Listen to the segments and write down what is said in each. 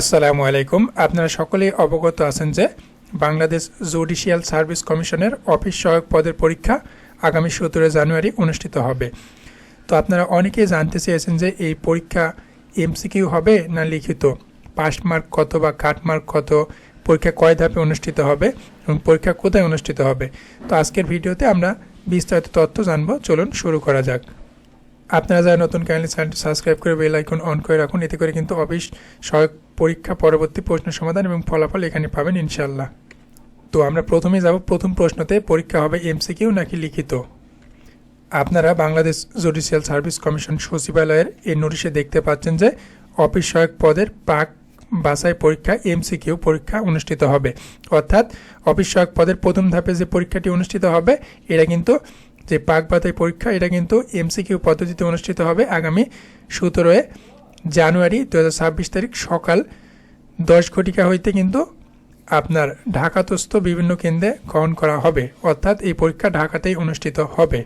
আসসালামু আলাইকুম। আপনারা সকলেই অবগত আছেন যে বাংলাদেশ জুডিশিয়াল সার্ভিস কমিশনের অফিস সহায়ক পদের পরীক্ষা আগামী সতেরো জানুয়ারি অনুষ্ঠিত হবে। তো আপনারা অনেকেই জানতে চেয়েছেন যে এই পরীক্ষা এমসিকিউ হবে না লিখিত? পাস মার্ক কত বা কাট মার্ক কত? পরীক্ষা কয় ধাপে অনুষ্ঠিত হবে এবং পরীক্ষা কোথায় অনুষ্ঠিত হবে? তো আজকের ভিডিওতে আমরা বিস্তারিত তথ্য জানব। চলুন শুরু করা যাক। আপনারা যারা নতুন কাইন্ডলি চ্যানেলটি সাবস্ক্রাইব করে বেল আইকন অন করে রাখুন, এতে করে কিন্তু অফিস সহায়ক পরীক্ষা, পরবর্তী প্রশ্ন সমাধান এবং ফলাফল এখানে পাবেন ইনশাল্লাহ তো আমরা প্রথমে যাব, প্রথম প্রশ্নতে পরীক্ষা হবে এমসিকিউ নাকি লিখিত? আপনারা বাংলাদেশ জুডিশিয়াল সার্ভিস কমিশন সচিবালয়ের এই নোটিশে দেখতে পাচ্ছেন যে অফিস সহায়ক পদের পাক বাছাই পরীক্ষা, এমসিকিউ পরীক্ষা অনুষ্ঠিত হবে। অর্থাৎ অফিস সহায়ক পদের প্রথম ধাপে যে পরীক্ষাটি অনুষ্ঠিত হবে, এটা কিন্তু যে পাক বাতাই পরীক্ষা, এটা কিন্তু এমসিকিউ পদ্ধতিতে অনুষ্ঠিত হবে আগামী সতেরোয় জানুয়ারি দু হাজার ছাব্বিশ তারিখ সকাল দশ ঘটিকা হইতে কিন্তু আপনার ঢাকাতস্থ বিভিন্ন কেন্দ্রে গ্রহণ করা হবে। অর্থাৎ এই পরীক্ষা ঢাকাতেই অনুষ্ঠিত হবে।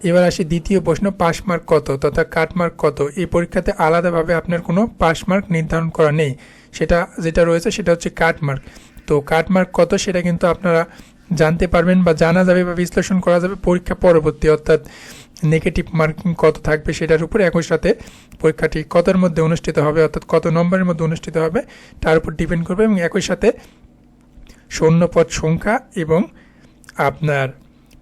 এবার আসি দ্বিতীয় প্রশ্ন, পাস মার্ক কত তথা কাট মার্ক কত? এই পরীক্ষাতে আলাদাভাবে আপনার কোনো পাস মার্ক নির্ধারণ করা নেই। সেটা যেটা রয়েছে সেটা হচ্ছে কাট মার্ক। তো কাট মার্ক কত সেটা কিন্তু আপনারা জানতে পারবেন বা জানা যাবে বা বিশ্লেষণ করা যাবে পরীক্ষা পরবর্তী, অর্থাৎ নেগেটিভ মার্কিং কত থাকবে সেটার উপর একই সাথে পরীক্ষাটি কতর মধ্যে অনুষ্ঠিত হবে, অর্থাৎ কত নম্বরের মধ্যে অনুষ্ঠিত হবে, তার উপর ডিপেন্ড করবে এবং একই সাথে শূন্যপদ সংখ্যা এবং আপনার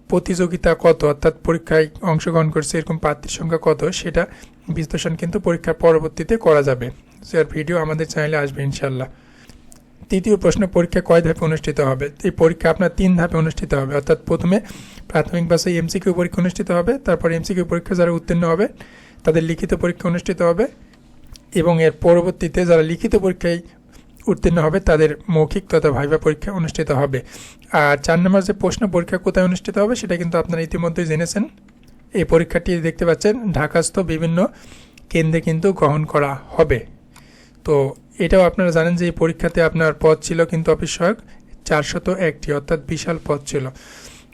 প্রতিযোগিতা কত, অর্থাৎ পরীক্ষায় অংশগ্রহণ করছে এরকম প্রার্থীর সংখ্যা কত, সেটা বিশ্লেষণ কিন্তু পরীক্ষার পরবর্তীতে করা যাবে। যার ভিডিও আমাদের চ্যানেলে আসবে ইনশাল্লাহ তৃতীয় প্রশ্ন পরীক্ষা কয় ধাপে অনুষ্ঠিত হবে? এই পরীক্ষা আপনার তিন ধাপে অনুষ্ঠিত হবে। অর্থাৎ প্রথমে প্রাথমিক বাসে এমসিকিউ পরীক্ষা অনুষ্ঠিত হবে, তারপর এমসিকিউ পরীক্ষা যারা উত্তীর্ণ হবে, তাদের লিখিত পরীক্ষা অনুষ্ঠিত হবে এবং এর পরবর্তীতে যারা লিখিত পরীক্ষায় উত্তীর্ণ হবে, তাদের মৌখিক তথা ভাইবা পরীক্ষা অনুষ্ঠিত হবে। আর চার নম্বর যে প্রশ্ন পরীক্ষা কোথায় অনুষ্ঠিত হবে, সেটা কিন্তু আপনারা ইতিমধ্যেই জেনেছেন। এই পরীক্ষাটি দেখতে পাচ্ছেন, ঢাকাস্থ বিভিন্ন কেন্দ্রে কিন্তু গ্রহণ করা হবে। তো এটাও আপনারা জানেন যে এই পরীক্ষাতে আপনার পদ ছিল কিন্তু অফিস সহায়ক চারশত একটি, অর্থাৎ বিশাল পদ ছিল।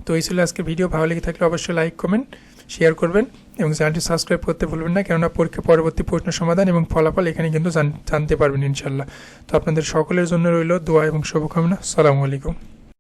তো এই ছিল আজকে ভিডিও। ভালো লেগে থাকলে অবশ্যই লাইক কমেন্ট শেয়ার করবেন এবং চ্যানেলটি সাবস্ক্রাইব করতে ভুলবেন না, কেননা পরীক্ষা পরবর্তী প্রশ্ন সমাধান এবং ফলাফল এখানে কিন্তু জান- জানতে পারবেন ইনশাল্লাহ। তো আপনাদের সকলের জন্য রইল দোয়া এবং শুভকামনা। সালামু আলাইকুম।